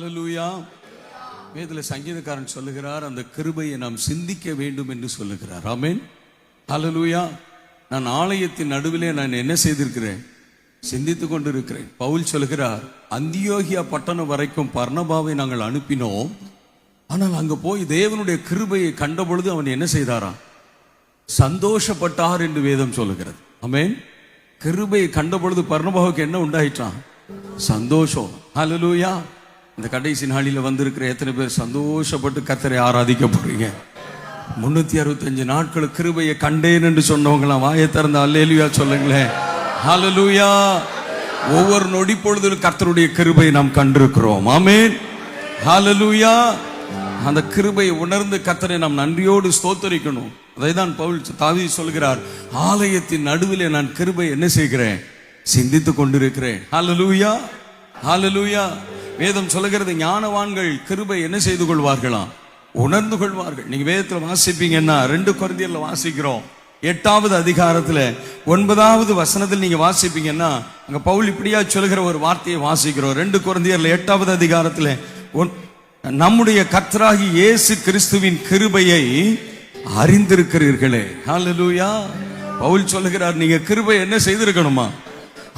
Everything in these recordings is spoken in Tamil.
ஹalleluya. வேதல சங்கீதக்காரன் சொல்லுகிறார் அந்த கிருபையை நாம் சிந்திக்க வேண்டும் என்று சொல்லுகிறார். ஆமேன். அலலூயா நான் ஆலயத்தின் நடுவிலே நான் என்ன செய்திருக்கிறேன்? சிந்தித்துக் கொண்டிருக்கிறேன். பவுல் சொல்லுகிறார் அந்தியோகியா பட்டணம் வரைக்கும் பர்ணபாவை நாங்கள் அனுப்பினோம். ஆனால் அங்கே போய் தேவனுடைய கிருபையை கண்ட பொழுது அவன் என்ன செய்தாராம்? சந்தோஷப்பட்டார் என்று வேதம் சொல்லுகிறது. ஆமேன். கிருபையை கண்ட பொழுது பர்ணபாவுக்கு என்ன உண்டாயிற்றான்? சந்தோஷம். ஹalleluya. இந்த கடைசி நாளில் வந்திருக்கிற எத்தனை பேர் சந்தோஷப்பட்டு கத்தரை ஆராதிக்க போறீங்க? முன்னூத்தி அறுபத்தஞ்சு நாட்கள் கிருபையை கண்டேன் என்று சொன்னவங்களாம் வாயை திறந்த அல்லேலுயா சொல்லுங்களேன். ஹalleluya. ஒவ்வொரு நொடி பொழுதிலும் கர்த்தருடைய கிருபையை நாம் கண்டிருக்கிறோம். ஆமேன். ஹalleluya. அந்த கிருபையை உணர்ந்து கத்தரை நாம் நன்றியோடு ஸ்தோத்தரிக்கணும். அதை தான் பவுல் தாவி சொல்கிறார். ஆலயத்தின் நடுவிலே நான் கிருபை என்ன செய்கிறேன்? சிந்தித்துக் கொண்டிருக்கிறேன். ஹாலலூயா ஹாலலூயா வேதம் சொல்லுகிறது ஞானவான்கள் கிருபை என்ன செய்து கொள்வார்களாம்? உணர்ந்து கொள்வார்கள். நீங்க வேதத்துல வாசிப்பீங்கன்னா ரெண்டு குழந்தையில வாசிக்கிறோம். எட்டாவது அதிகாரத்துல ஒன்பதாவது வசனத்தில் நீங்க வாசிப்பீங்கன்னா அங்க பவுல் இப்படியா சொல்லுகிற ஒரு வார்த்தையை வாசிக்கிறோம். ரெண்டு குழந்தையர்ல எட்டாவது அதிகாரத்துல ஒன்- நம்முடைய கத்தராகி இயேசு கிறிஸ்துவின் கிருபையை அறிந்திருக்கிறீர்களே. ஹalleluya. பவுல் சொல்லுகிறார் நீங்க கிருபை என்ன செய்திருக்கணுமா?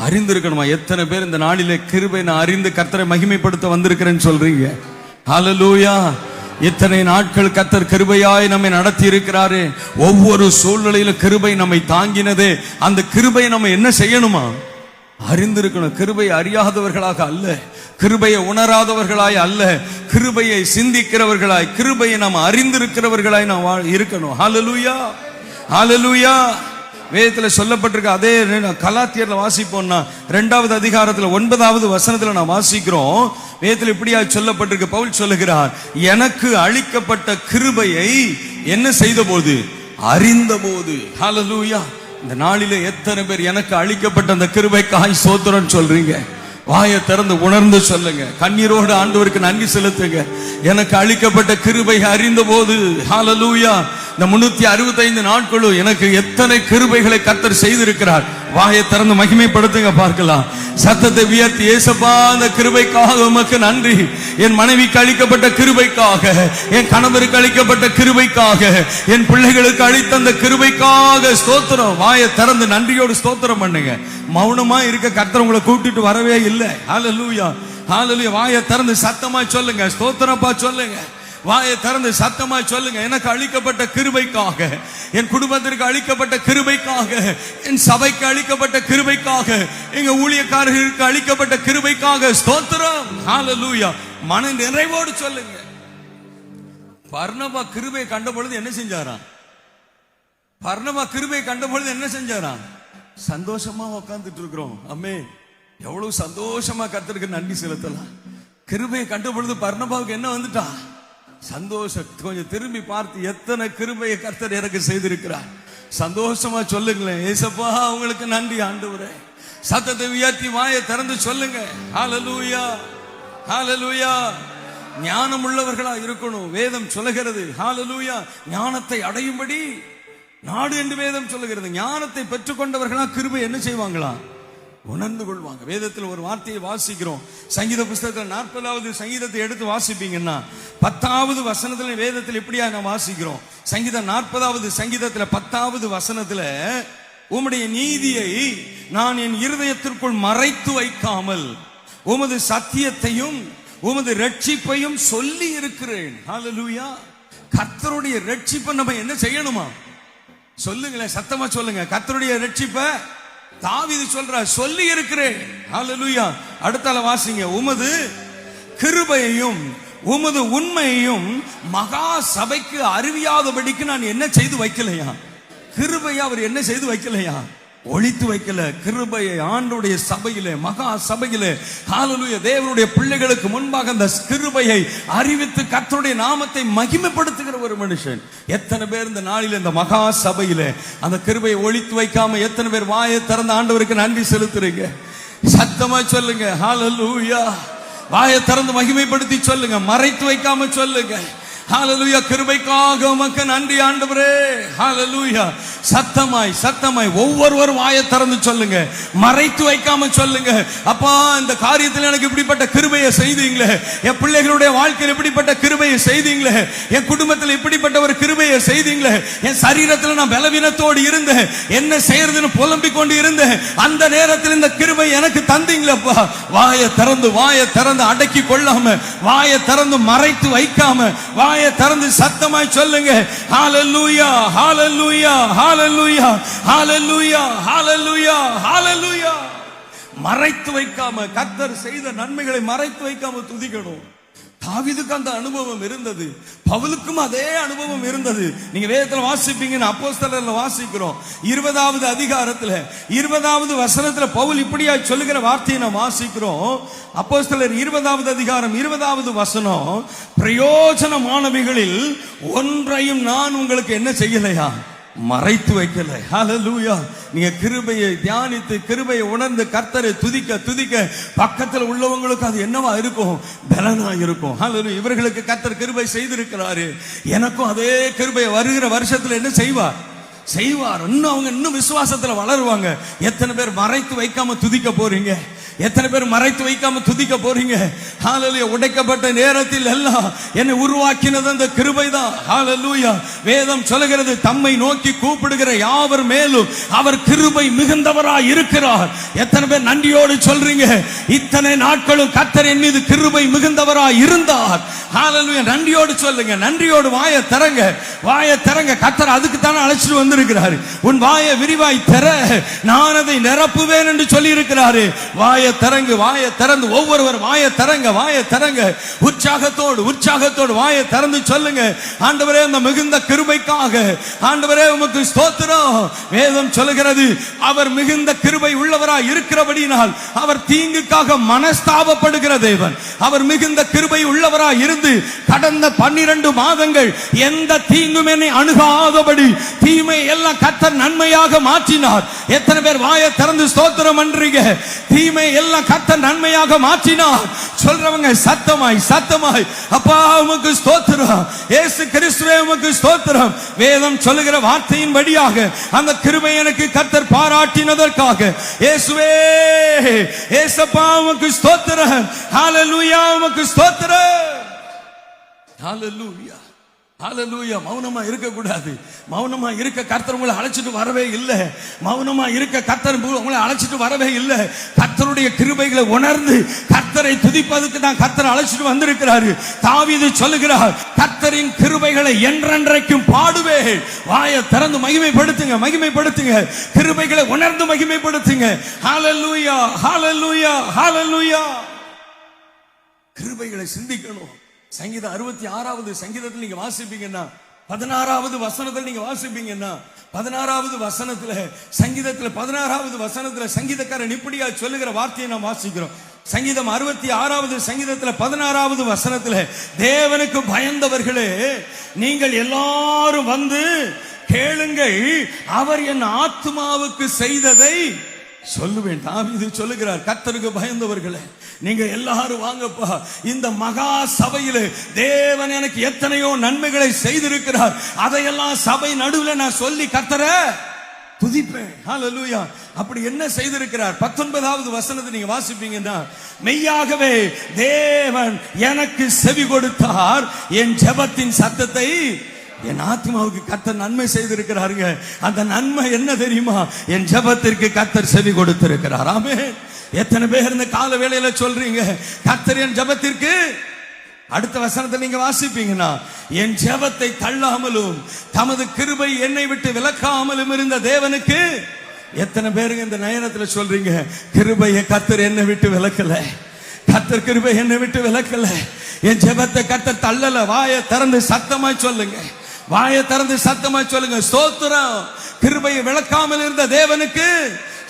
அறிந்திருக்கணுமா? எத்தனை பேர் இந்த நாளிலே கிருபை நான் அறிந்து கர்த்தரை மகிமைப்படுத்த வந்திருக்கிறேன்னு சொல்றீங்க. ஹலலூயா இத்தனை நாட்கள் கத்தர் கிருபையாய் நம்மை நடத்தி இருக்கிறாரு ஒவ்வொரு சூழ்நிலையிலும் கிருபை நம்மை தாங்கினது. அந்த கிருபை நம்ம என்ன செய்யணுமா? அறிந்திருக்கணும். கிருபை அறியாதவர்களாக அல்ல. கிருபையை உணராதவர்களாய் அல்ல. கிருபையை சிந்திக்கிறவர்களாய் கிருபையை நாம் அறிந்திருக்கிறவர்களாய் நாம் இருக்கணும். ஹாலலூயா ஹாலலூயா வேதத்தில் சொல்லப்பட்டிருக்க அதே கலாத்தியரில் வாசிப்போம்னா ரெண்டாவது அதிகாரத்தில் ஒன்பதாவது வசனத்தில் நான் வாசிக்கிறோம். வேதத்தில் இப்படியா சொல்லப்பட்டிருக்கு பவுல் சொல்லுகிறார் எனக்கு அளிக்கப்பட்ட கிருபையை என்ன செய்த போது அறிந்த போது இந்த நாளில எத்தனை பேர் எனக்கு அளிக்கப்பட்ட அந்த கிருபைக்காய் சோத்திரம் சொல்றீங்க. வாயை திறந்து உணர்ந்து சொல்லுங்க. கண்ணீரோடு ஆண்டவருக்கு நன்றி செலுத்துங்க. எனக்கு அளிக்கப்பட்ட கிருபை அறிந்த போது ஹாலலூயா இந்த முன்னூத்தி அறுபத்தைந்து நாட்களும் எனக்கு எத்தனை கிருபைகளை கத்தர் செய்திருக்கிறார். வாயை திறந்து மகிமைப்படுத்துங்க பார்க்கலாம். சத்தத்தை உயர்த்தி ஏசப்பா அந்த கிருபைக்காக உமக்கு நன்றி. என் மனைவிக்கு அளிக்கப்பட்ட கிருபைக்காக என் கணவருக்கு அளிக்கப்பட்ட கிருபைக்காக என் பிள்ளைகளுக்கு அளித்த அந்த கிருபைக்காக ஸ்தோத்திரம். வாயை திறந்து நன்றியோடு ஸ்தோத்திரம் பண்ணுங்க. மௌனமா இருக்க கர்த்தர் உங்களை கூட்டிட்டு வரவே இல்லை. ஹalleluya ஹalleluya வாயை திறந்து சத்தமா சொல்லுங்க. ஸ்தோத்திரப்பா சொல்லுங்க. வாயை திறந்து சத்தமா சொல்லுங்க. எனக்கு அளிக்கப்பட்ட கிருபைக்காக என் குடும்பத்திற்கு அளிக்கப்பட்ட கிருபைக்காக என் சபைக்கு அளிக்கப்பட்ட கிருபைக்காக எங்க ஊழியக்காரர்களுக்கு அளிக்கப்பட்ட கிருபைக்காக ஸ்தோத்திரம். ஹாலலூயா மன நிறைவோடு சொல்லுங்க. பர்ணபா கிருபை கண்ட பொழுது என்ன செஞ்சாராம்? பர்ணபா கிருபை கண்ட பொழுது என்ன செஞ்சாராம்? சந்தோஷமா உக்காந்துட்டு இருக்கிறோம் அம்மே எவ்வளவு சந்தோஷமா கத்திருக்கு நன்றி செலுத்தலாம். கிருபையை கண்ட பொழுது பர்ணபாவுக்கு என்ன வந்துட்டா? சந்தோஷம். கொஞ்சம் திரும்பி பார்த்து எத்தனை கிருபையை கர்த்தர் எனக்கு செய்திருக்கிறார். சந்தோஷமா சொல்லுங்களேன். ஏசப்பா உங்களுக்கு நன்றி ஆண்டவரே. சத்தத்தை உயர்த்தி வாயை திறந்து சொல்லுங்க. ஹாலலூயா ஹாலலூயா ஞானம் உள்ளவர்களா இருக்கணும். வேதம் சொல்லுகிறது. ஹாலலூயா ஞானத்தை அடையும்படி நாடு என்று வேதம் சொல்லுகிறது. ஞானத்தை பெற்றுக்கொண்டவர்களா கிருபை என்ன செய்வாங்களா? உணர்ந்து கொள்வாங்க. வேதத்தில் ஒரு வார்த்தையை வாசிக்கிறோம். சங்கீத புஸ்தகத்தில் நாற்பதாவது சங்கீதத்தை எடுத்து வாசிப்பீங்கன்னா பத்தாவது வசனத்தில் வேதத்தில் எப்படியா நான் வாசிக்கிறோம்? சங்கீதம் நாற்பதாவது சங்கீதத்தில் பத்தாவது வசனத்தில் உம்முடைய நீதியை நான் என் இருதயத்திற்குள் மறைத்து வைக்காமல் உமது சத்தியத்தையும் உமது ரட்சிப்பையும் சொல்லி இருக்கிறேன். ஹalleluya கர்த்தருடைய ரட்சிப்பை நம்ம என்ன செய்யணுமா? சொல்லுங்களேன் சத்தமா சொல்லுங்க. கத்தருடைய ரட்சிப்ப தாவிது சொல்ற சொல்லி இருக்கிறேன். அடுத்தால வாசிங்க. உமது கிருபையையும் உமது உண்மையையும் மகா சபைக்கு அறிவியாதபடிக்கு நான் என்ன செய்து வைக்கலையா? கிருபையா அவர் என்ன செய்து வைக்கலையா? ஒழித்து வைக்கல. கிருபையை ஆண்டுடைய சபையிலே மகா சபையிலே ஹalleluya தேவனுடைய பிள்ளைகளுக்கு முன்பாக அந்த கிருபையை அறிவித்து கத்தருடைய நாமத்தை மகிமைப்படுத்துகிற ஒரு மனுஷன். எத்தனை பேர் இந்த நாளில் இந்த மகா சபையிலே அந்த கிருபையை ஒழித்து வைக்காம எத்தனை பேர் வாயை திறந்த ஆண்டவருக்கு நன்றி செலுத்துறீங்க? சத்தமா சொல்லுங்க. ஹாலலூயா வாயை திறந்து மகிமைப்படுத்தி சொல்லுங்க. மறைத்து வைக்காம சொல்லுங்க. ஹாலலூயா கிருபைக்காக உமக்கு நன்றி ஆண்டவரே. ஹாலலூயா சத்தமாய் சத்தமாய் ஒவ்வொருவரும் வாயை திறந்து சொல்லுங்க. மறைத்து வைக்காம சொல்லுங்க. அப்பா இந்த காரியத்தில் எனக்கு இப்படிப்பட்ட கிருபையை செய்தீங்களே. என் பிள்ளைகளுடைய வாழ்க்கையில் இப்படிப்பட்ட கிருபையை செய்தீங்களே. என் குடும்பத்தில் இப்படிப்பட்ட ஒரு கிருபையை செய்தீங்களே. என் சரீரத்தில் நான் பலவீனத்தோடு இருந்தேன். என்ன செய்யறதுன்னு புலம்பிக் கொண்டு இருந்தேன். அந்த நேரத்தில் இந்த கிருபை எனக்கு தந்தீங்களப்பா வாயை திறந்து வாயை திறந்து அடக்கி கொள்ளாம வாயை திறந்து மறைத்து வைக்காம வாயை திறந்து சத்தமாய் சொல்லுங்க. ஹாலல்லூயா ஹாலல்லூயா ஹால ஹாலலுயா ஹalleluya ஹalleluya ஹalleluya மறைத்து வைக்காம கர்த்தர் செய்த நன்மைகளை மறைத்து வைக்காம துதிக்கணும். தாவிதுக்கு அந்த அனுபவம் இருந்தது. பவுலுக்கும் அதே அனுபவம் இருந்தது. நீங்க வேதத்துல வாசிப்பீங்கன்னு அப்போஸ்தலர்ல வாசிக்கிறோம். இருபதாவது அதிகாரத்துல இருபதாவது வசனத்துல பவுல் இப்படியா சொல்லுகிற வார்த்தையை நான் வாசிக்கிறோம். அப்போஸ்தலர் இருபதாவது அதிகாரம் இருபதாவது வசனம் பிரயோஜனமானவைகளில் ஒன்றையும் நான் உங்களுக்கு என்ன செய்யலையா? மறைத்து வைக்கல. ஹலலூயா நீங்க கிருபையை தியானித்து கிருபையை உணர்ந்து கர்த்தரை துதிக்க துதிக்க பக்கத்தில் உள்ளவங்களுக்கு அது என்னவா இருக்கும்? பலனா இருக்கும். ஹலலு இவர்களுக்கு கர்த்தர் கிருபை செய்திருக்கிறாரு. எனக்கும் அதே கிருபையை வருகிற வருஷத்துல என்ன செய்வார் செய்வார். இன்னும் அவங்க இன்னும் விசுவாசத்துல வளருவாங்க. எத்தனை பேர் மறைத்து வைக்காம துதிக்க போறீங்க? எத்தனை பேர் மறைத்து வைக்காம துதிக்க போறீங்க? ஹalleluya உடைக்கப்பட்ட நேரத்தில் எல்லாம் என்னை உருவாக்கினது அந்த கிருபை தான் வேதம் சொல்லுகிறது தம்மை நோக்கி கூப்பிடுகிற யாவர் மேலும் அவர் கிருபை மிகுந்தவராய் இருக்கிறார். எத்தனை பேர் நன்றியோடு சொல்றீங்க? இத்தனை நாட்களும் கர்த்தர் என் மீது கிருபை மிகுந்தவராய் இருந்தார். ஹாலலூயா நன்றியோடு சொல்லுங்க நன்றியோடு வாயை திறங்க. வாயை திறங்க கத்தர் அதுக்கு தானே அழைச்சிட்டு வந்திருக்கிறாரு. உன் வாயை விரிவாய் தர நான் அதை நிரப்புவேன் என்று சொல்லி இருக்கிறாரு வாயை திறங்கு வாய திறந்து ஒவ்வொருவர் வாய திறங்க வாய திறங்க. உற்சாகத்தோடு உற்சாகத்தோடு வாய திறந்து சொல்லுங்க. ஆண்டவரே அந்த மிகுந்த கிருபைக்காக ஆண்டவரே உமக்கு ஸ்தோத்திரம். வேதம் சொல்லுகிறது அவர் மிகுந்த கிருபை உள்ளவராய் இருக்கிறபடியினால் அவர் தீங்குக்காக மனஸ்தாபப்படுகிற தேவன். அவர் மிகுந்த கிருபை உள்ளவராய் இருந்து கடந்த பன்னிரண்டு மாதங்கள் எந்த தீங்கும் என்னை அணுகாதபடி தீமை எல்லாம் கத்தர் நன்மையாக மாற்றினார். எத்தனை பேர் வாய திறந்து ஸ்தோத்திரம் பண்றீங்க? தீமை எல்லாம் கத்த நன்மையாக மாற்றினார். சொல்றவங்க சத்தமாய் சத்தமாய். அப்பா உமக்கு ஸ்தோத்திரம். ஏசு கிறிஸ்துவே உமக்கு ஸ்தோத்திரம். வேதம் சொல்லுகிற வார்த்தையின் வழியாக அந்த கிருமை எனக்கு கத்தர் பாராட்டினதற்காக இயேசுவே ஏசப்பா உமக்கு ஸ்தோத்திரம். ஹalleluya உமக்கு ஸ்தோத்திரம். ஹalleluya. ஹalleluya மௌனமா இருக்க கூடாது மௌனமா இருக்க கர்த்தர் உங்களை அழைச்சிட்டு வரவே இல்லை. மௌனமா இருக்க கர்த்தர் உங்களை அழைச்சிட்டு வரவே இல்லை. கர்த்தருடைய கிருபைகளை உணர்ந்து கர்த்தரை துதிப்பதற்கு தான் கர்த்தர் அழைச்சிட்டு வந்திருக்கிறாரு. தாவீது சொல்லுகிறார் கர்த்தரின் கிருபைகளை என்றென்றைக்கும் பாடுவே. வாயை திறந்து மகிமைப்படுத்துங்க மகிமைப்படுத்துங்க. கிருபைகளை உணர்ந்து மகிமைப்படுத்துங்க. ஹalleluya ஹalleluya ஹalleluya கிருபைகளை சிந்திக்கணும். சங்கீதம் அறுபத்தி ஆறாவது சங்கீதத்தில் நீங்க வாசிப்பீங்கன்னா பதினாறாவது வசனத்தில் நீங்க வாசிப்பீங்கன்னா பதினாறாவது வசனத்துல சங்கீதத்துல பதினாறாவது வசனத்துல சங்கீதக்காரன் இப்படியா சொல்லுகிற வார்த்தையை நாம் வாசிக்கிறோம். சங்கீதம் அறுபத்தி ஆறாவது சங்கீதத்துல பதினாறாவது வசனத்துல தேவனுக்கு பயந்தவர்களே நீங்கள் எல்லாரும் வந்து கேளுங்கள் அவர் என் ஆத்மாவுக்கு செய்ததை சொல்லுவேன். இது சொல்லுகிறார். கத்தருக்கு பயந்தவர்களே நீங்க எல்லாரும் வாங்கப்பா. இந்த மகா சபையில தேவன் எனக்கு எத்தனையோ நன்மைகளை செய்திருக்கிறார். அதையெல்லாம் சபை நடுவில் நான் சொல்லி கத்தர துதிப்பேன். ஹalleluya அப்படி என்ன செய்திருக்கிறார்? பத்தொன்பதாவது வசனத்தை நீங்க வாசிப்பீங்கன்னா மெய்யாகவே தேவன் எனக்கு செவி கொடுத்தார். என் ஜெபத்தின் சத்தத்தை என் ஆத்மாவுக்கு கத்தர் நன்மை செய்திருக்கிறாருங்க. அந்த நன்மை என்ன தெரியுமா? என் ஜெபத்திற்கு கத்தர் செவி கொடுத்திருக்கிறார். ஆமே எத்தனை பேர் இந்த கால வேளையில சொல்றீங்க? கத்தர் என் ஜெபத்திற்கு அடுத்த வசனத்தை நீங்க வாசிப்பீங்கன்னா என் ஜெபத்தை தள்ளாமலும் தமது கிருபை என்னை விட்டு விலக்காமலும் இருந்த தேவனுக்கு எத்தனை பேருங்க இந்த நயனத்துல சொல்றீங்க? கிருபையை கத்தர் என்னை விட்டு விலக்கல. கத்தர் கிருபை என்னை விட்டு விலக்கல. என் ஜெபத்தை கத்தர் தள்ளல. வாயை திறந்து சத்தமா சொல்லுங்க. வாயை திறந்து சத்தமா சொல்லுங்க. ஸ்தோத்திரம். கிருபையை விளக்காமல் இருந்த தேவனுக்கு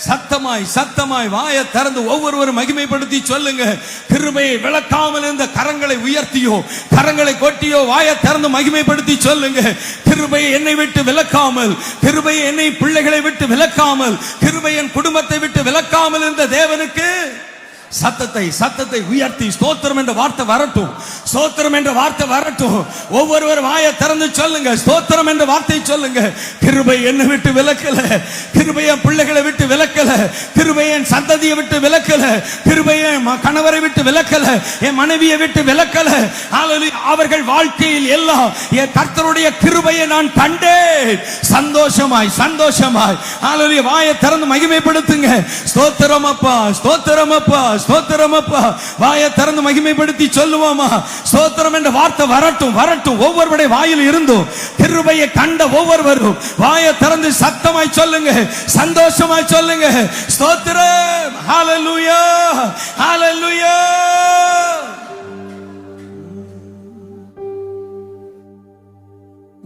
சத்தமாய் சத்தமாய் வாயை திறந்து ஒவ்வொருவரும் மகிமைப்படுத்தி சொல்லுங்க. கிருபையை விளக்காமல் இருந்த கரங்களை உயர்த்தியோ கரங்களை கொட்டியோ வாயை திறந்து மகிமைப்படுத்தி சொல்லுங்க. கிருபையை என்னை விட்டு விளக்காமல் கிருபையை என்னை பிள்ளைகளை விட்டு விளக்காமல் கிருபை என் குடும்பத்தை விட்டு விளக்காமல் இருந்த தேவனுக்கு சத்தத்தை சத்தத்தை உயர்த்தி ஸ்தோத்திரம் என்ற வார்த்தை வரட்டும். ஸ்தோத்திரம் என்ற வார்த்தை வரட்டும். ஒவ்வொருவர் வாயை திறந்து சொல்லுங்க. ஸ்தோத்திரம் என்ற வார்த்தை சொல்லுங்க. கிருபை என்னை விட்டு விலக்கல. கிருபை என் பிள்ளைகளை விட்டு விலக்கல. கிருபை என் சந்ததியை விட்டு விலக்கல. கிருபை என் கணவரை விட்டு விலக்கல. என் மனைவியை விட்டு விலக்கல. அவர்கள் வாழ்க்கையில் எல்லாம் என் கர்த்தருடைய கிருபையை நான் கண்டேன். சந்தோஷமாய் சந்தோஷமாய். ஹalleluya. வாயை திறந்து மகிமைப்படுத்துங்க. ஸ்தோத்திரம் அப்பா ஸ்தோத்திரம் அப்பா ஸ்தோத்திரம் அப்பா வாயை திறந்து மகிமைப்படுத்தி சொல்லுவோமா? ஸ்தோத்திரம் என்ற வார்த்தை வரட்டும் வரட்டும். ஒவ்வொருவருடைய வாயில் இருந்தும் திருபையை கண்ட ஒவ்வொருவரும் வாயை திறந்து சத்தமாய் சொல்லுங்க சந்தோஷமாய் சொல்லுங்க. ஸ்தோத்திரம். ஹalleluya ஹalleluya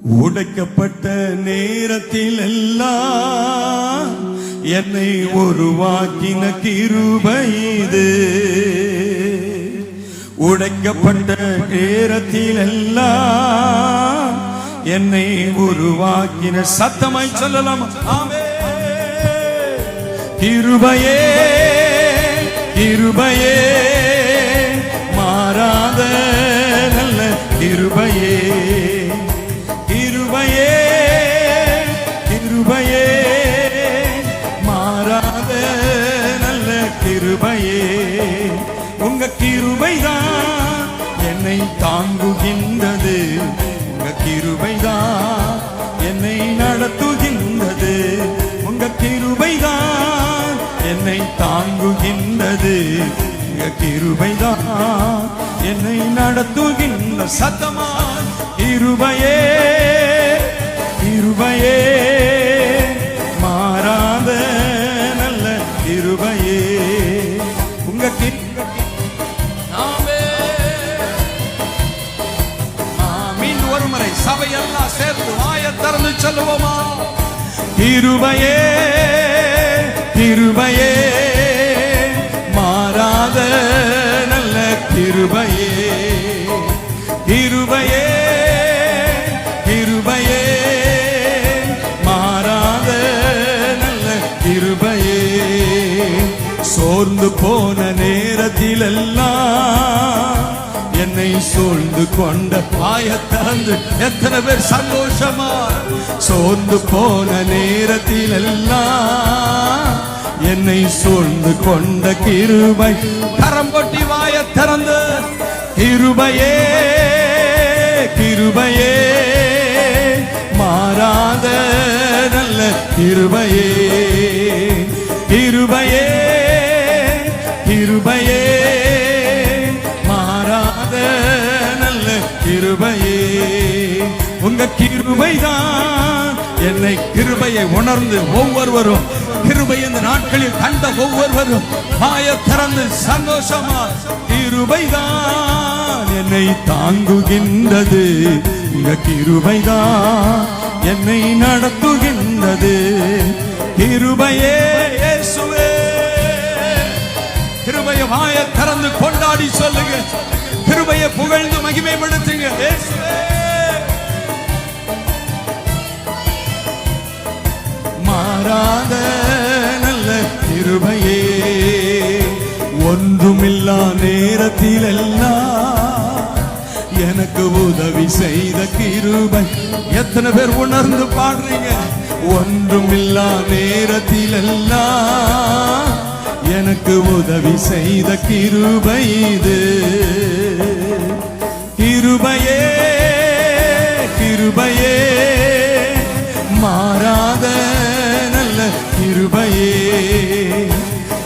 உடைக்கப்பட்ட நேரத்தில் எல்லாம் என்னை உருவாக்கின கிருபைது உடைக்கப்பட்ட நேரத்தில் எல்லாம் என்னை உருவாக்கின சத்தமாய் சொல்லலாம். ஆமே. கிருபையே கிருபையே மாறாத நல்ல கிருபையே. உங்க கிருபைதான் என்னை தாங்குகின்றது. உங்க கிருபைதான் என்னை நடத்துகின்றது. உங்க கிருபைதான் என்னை தாங்குகின்றது. உங்க கிருபைதான் என்னை நடத்துகின்ற சத்தமா கிருபையே கிருபையே. திறந்து சொல்லுவோமா? திருமையே திருமையே மாறாத சூழ்ந்து கொண்ட பாய திறந்து எத்தனை பேர் சந்தோஷமா? சோர்ந்து போன நேரத்தில் எல்லாம் என்னை சூழ்ந்து கொண்ட கிருபை. கரம் கொட்டி வாய திறந்து கிருபையே கிருபையே. மாறாத நல்ல கிருபையே கிருபையே கிருபையே. கிருபையே உங்க கிருபைதான். என்னை கிருபையை உணர்ந்து ஒவ்வொருவரும் கிருபை இந்த நாட்களில் கண்ட ஒவ்வொருவரும் வாய திறந்து சந்தோஷமா கிருபைதான் என்னை தாங்குகின்றது. உங்க கிருபைதான் என்னை நடத்துகின்றது. கிருபையே இயேசுவே. கிருபைய வாய திறந்து கொண்டாடி சொல்லுங்க. கிருபையை புகழ்ந்து மகிமைப்படுத்துங்க. மாறாத நல்ல கிருபையே ஒன்றுமில்லா நேரத்தில் எல்லாம் எனக்கு உதவி செய்த கிருபை. எத்தனை பேர் உணர்ந்து பாடுறீங்க? ஒன்றுமில்லா நேரத்தில் எல்லாம் எனக்கு உதவி செய்த கிருபை இது. கிருபையே கிருபையே. மாறாத நல்ல கிருபையே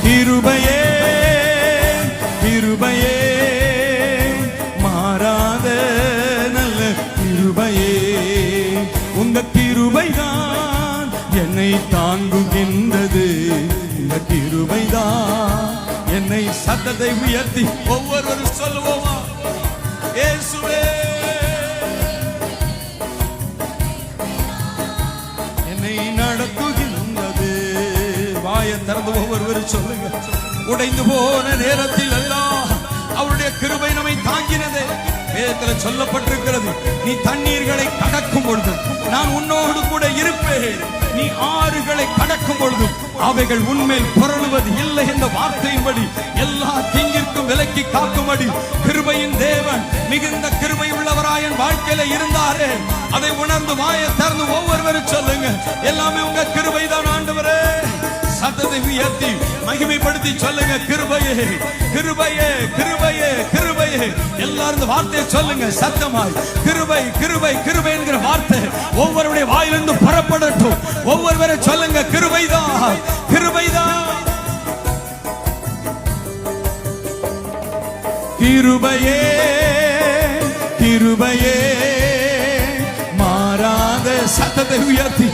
கிருபையே கிருபையே. மாறாத நல்ல கிருபையே உங்க கிருபைதான் என்னை தாங்குகின்றது. இந்த கிருபைதான் என்னை சத்தத்தை உயர்த்தி ஒவ்வொருவரும் சொல்லுவோமா இயேசுவே என்னை நடத்துகின்றது. வாயை திறந்து ஒவ்வொருவரும் சொல்லுங்க. உடைந்து போன நேரத்தில் எல்லாம் அவருடைய கிருபை வேதத்தில் சொல்லப்பட்டிருக்கிறது நீ தண்ணீர்களை கடக்கும் பொழுது நான் உன்னோடு கூட இருப்பேன். நீ ஆறுகளை கடக்கும் பொழுது அவைகள் உண்மையில் புரளுவது இல்லை என்ற வார்த்தையின்படி எல்லா தீங்கிற்கும் விலக்கி காக்கும்படி கிருபையின் தேவன் மிகுந்த கிருபை உள்ளவராய் என் வாழ்க்கையில இருந்தாரே. அதை உணர்ந்து வாயை திறந்து ஒவ்வொருவரும் சொல்லுங்க. எல்லாமே உங்க கிருபைதான் ஆண்டவரே. சத்தத்தை உயர்த்தி மகிமைப்படுத்தி சொல்லுங்க கிருபையே கிருபையே கிருபையே கிருபையே. எல்லாரும் இந்த வார்த்தையை சொல்லுங்க சத்தமாய். கிருபை கிருபை கிருபை என்கிற வார்த்தை ஒவ்வொருடைய வாயிலிருந்து புறப்படட்டும். ஒவ்வொருவரை சொல்லுங்க கிருபைதான் கிருபைதான். கிருபையே கிருபையே. மாறாத சத்தத்தை உயர்த்தி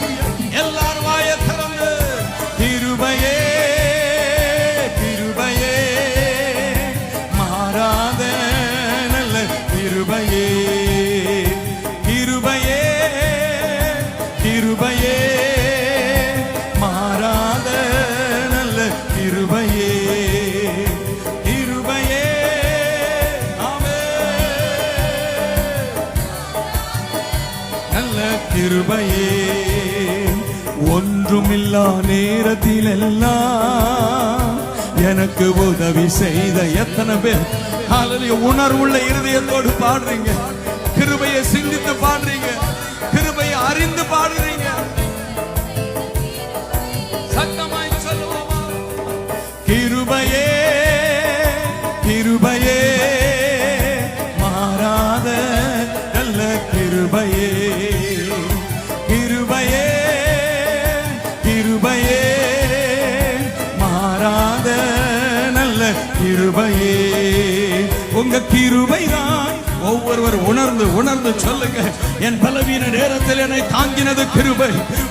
எனக்கு உதவி செய்த எத்தனை பேர்? ஹalleluya உணர்வுள்ள இருதயத்தோடு பாடுறீங்க. கிருபையை சிந்தித்து பாடுறீங்க. கிருபையை அறிந்து பாடுறீங்க. கிருபை ஒருவர் உணர்ந்து உணர்ந்து சொல்லுங்க. என் பலவீன நேரத்தில் என்னை தாங்கினது கிருபை.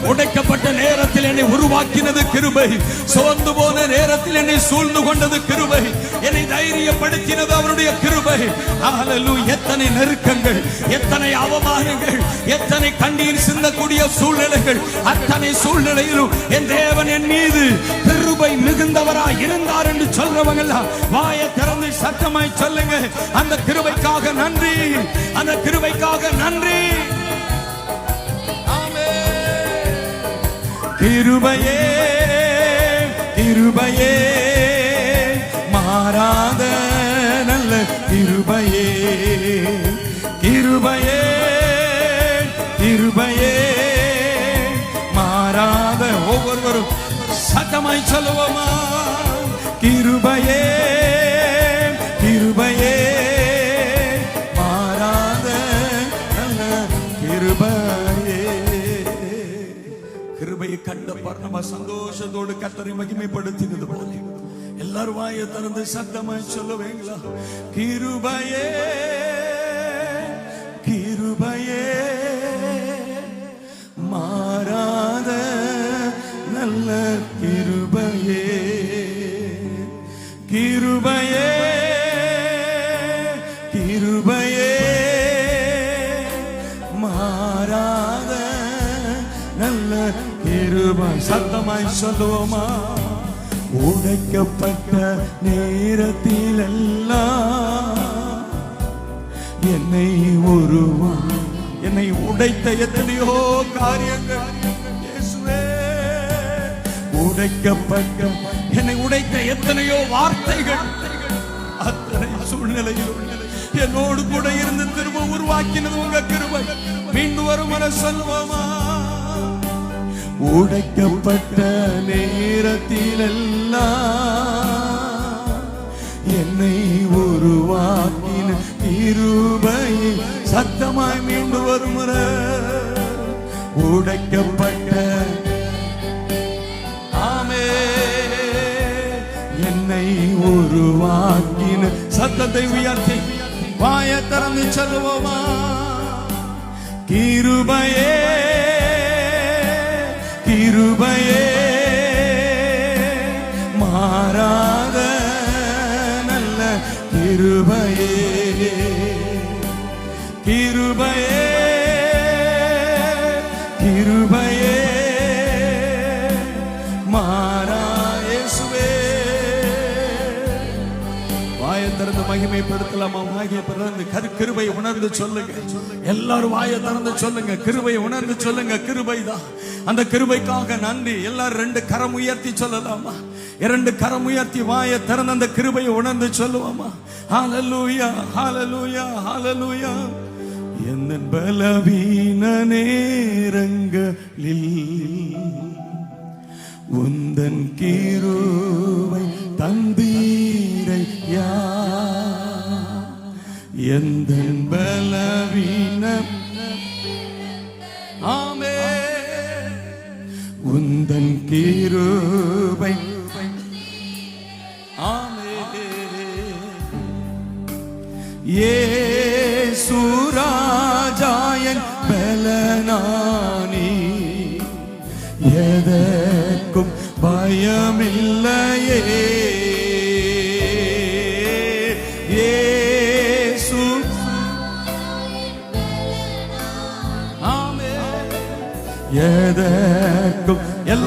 உடைக்கப்பட்ட நேரத்தில் என்னை உருவாக்கினது கிருபை. சோர்ந்து போன நேரத்தில் என்னை சூழ்ந்து கொண்டது கிருபை. என்னை தைரியப்படுத்தினது அவருடைய கிருபை. ஹalleluya எத்தனை நெருக்கங்கள் எத்தனை அவமானங்கள் எத்தனை கண்ணீர் சிந்தக்கூடிய சூழ்நிலைகள். அத்தனை சூழ்நிலையிலும் என் தேவன் என் மீது கிருபை மிகுந்தவராய் இருந்தார் என்று சொல்றவங்க வாயை திறந்து சத்தமாய் சொல்லுங்க. அந்த கிருபைக்காக நன்றி. அந்த கிருபைக்காக நன்றி. கிருபையே கிருபையே மாறாத நல்ல கிருபையே. கிருபையே கிருபையே மாறாத ஒவ்வொருவரும் சத்தமாய் சொல்லுவோமா? கிருபையே பாரு நம்ம சந்தோஷத்தோடு கத்தரை மகிமைப்படுத்தினது போல எல்லாரும் வாய திறந்து சத்தமாய் சொல்லுவீங்களா கிருபையே கிருபையே மாறாத நல்ல கிருபையே கிருபையே சத்தமாய் சொல்லுவோமா? உடைக்கப்பட்ட நேரத்தில் எல்லாம் என்னை உருவா என்னை உடைத்த எத்தனையோ காரியங்கள். உடைக்கப்பட்ட என்னை உடைத்த எத்தனையோ வார்த்தைகள். அத்தனை சூழ்நிலையில் என்னோடு கூட இருந்து திரும்ப உருவாக்கினது உங்க கிருபை. மீண்டும் வரும் என சொல்லுவோமா? உடைக்கப்பட்ட நேரத்திலெல்லாம் என்னை உருவாக்கின கிருபை சத்தமாய் மீண்டு வரும் உடைக்கப்பட்ட ஆமே. என்னை உருவாக்கின சத்தத்தை உயர்த்தி வாய திறந்து சொல்லுவோமா? கிருபையே. கிருபையே மாறாத நல்ல கிருபையே. கிருபையே கிருபையே மாறாயேசுவே வாயை திறந்து மகிமைப்படுத்தலாமா? மகிமைப்படுத்த அந்த கரு கிருபை உணர்ந்து சொல்லுங்க. எல்லாரும் வாயை திறந்து சொல்லுங்க. கிருபை உணர்ந்து சொல்லுங்க. கிருபை தான் அந்த கிருபைக்காக நன்றி. எல்லாரும் ரெண்டு கரம் உயர்த்தி சொல்லலாமா? இரண்டு கரம் உயர்த்தி வாய திறந்து அந்த கிருபையை உணர்ந்து சொல்லுவோமா? ஹாலலூயா ஹாலலூயா ஹாலலூயா எந்த பலவீன நேரங்களில் உந்தன் கீருவை தந்தீரையா? எந்த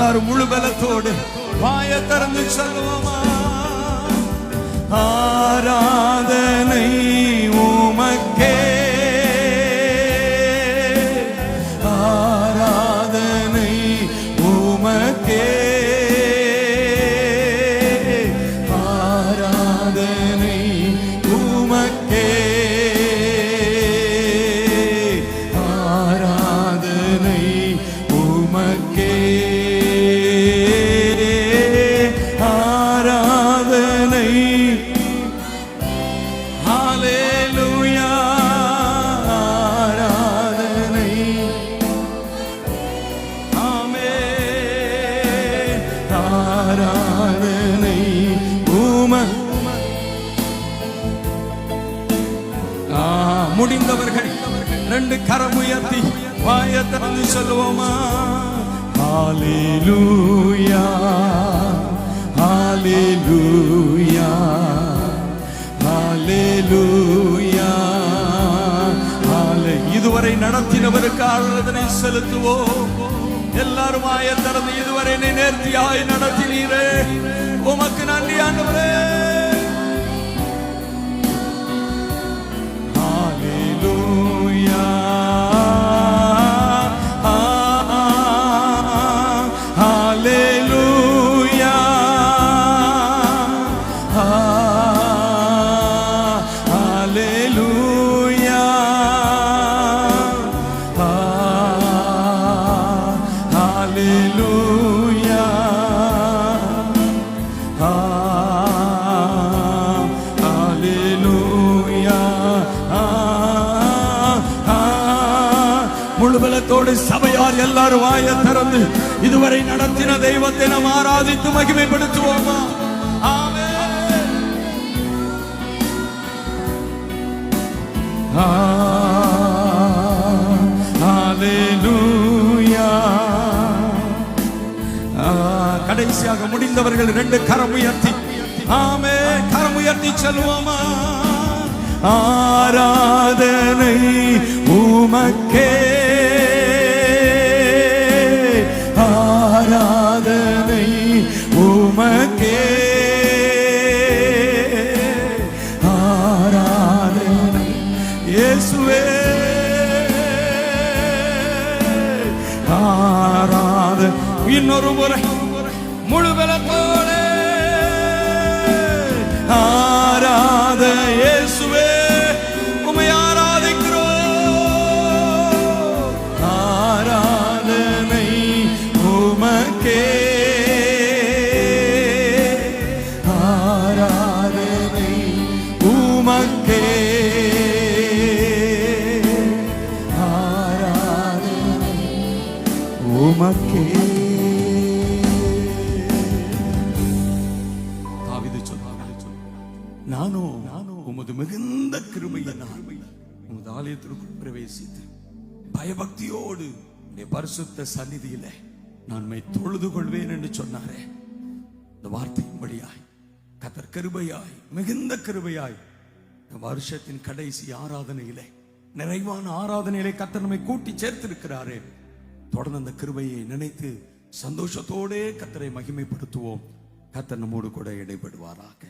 எல்லாரும் முழு பலத்தோடு வாய திறந்து சொல்லுவோமா? ஆராதனை ரெண்டு கரம் உயர்த்தி வாய திறந்து சொல்லுவோமா? ஹalleluya ஹalleluya ஹalleluya. ஹalலே இதுவரை நடத்தினவருக்கு ஆராதனை செலுத்துவோம். எல்லாரும் வாய திறந்து இதுவரை என்னை நேர்த்தியாய் நடத்தினீரே. உமக்கு நன்றி ஆண்டவரே எல்லாரும் வாய திறந்து இதுவரை நடத்தின தெய்வத்தை நாம் ஆராதித்து மகிமைப்படுத்துவோமா? ஆமென். கடைசியாக முடிந்தவர்கள் ரெண்டு கரம் உயர்த்தி. ஆமே கரம் உயர்த்தி செல்வோமா ஆராதனை உமக்கே. ஆராதனை உமக்கே. ஆராதனை இயேசுவே. ஆராத இன்னொரு முறை முழு நானோ நானோ உமது மிகுந்த கிருமையினால் உமது ஆலயத்திற்குள் பிரவேசித்து பயபக்தியோடு உம்முடைய பரிசுத்த சந்நிதியில நான் மை தொழுது கொள்வேன் என்று சொன்னாரே. இந்த வார்த்தையின்படியாய் கத்தர் கிருபையாய் மிகுந்த கிருபையாய் வருஷத்தின் கடைசி ஆராதனையிலே நிறைவான ஆராதனையிலே கத்தர் நம்மை கூட்டி சேர்த்திருக்கிறாரே. தொடர்ந்து அந்த கிருபையை நினைத்து சந்தோஷத்தோடே கத்தரை மகிமைப்படுத்துவோம். கத்தர் நம்மோடு கூட இடைபடுவாராக.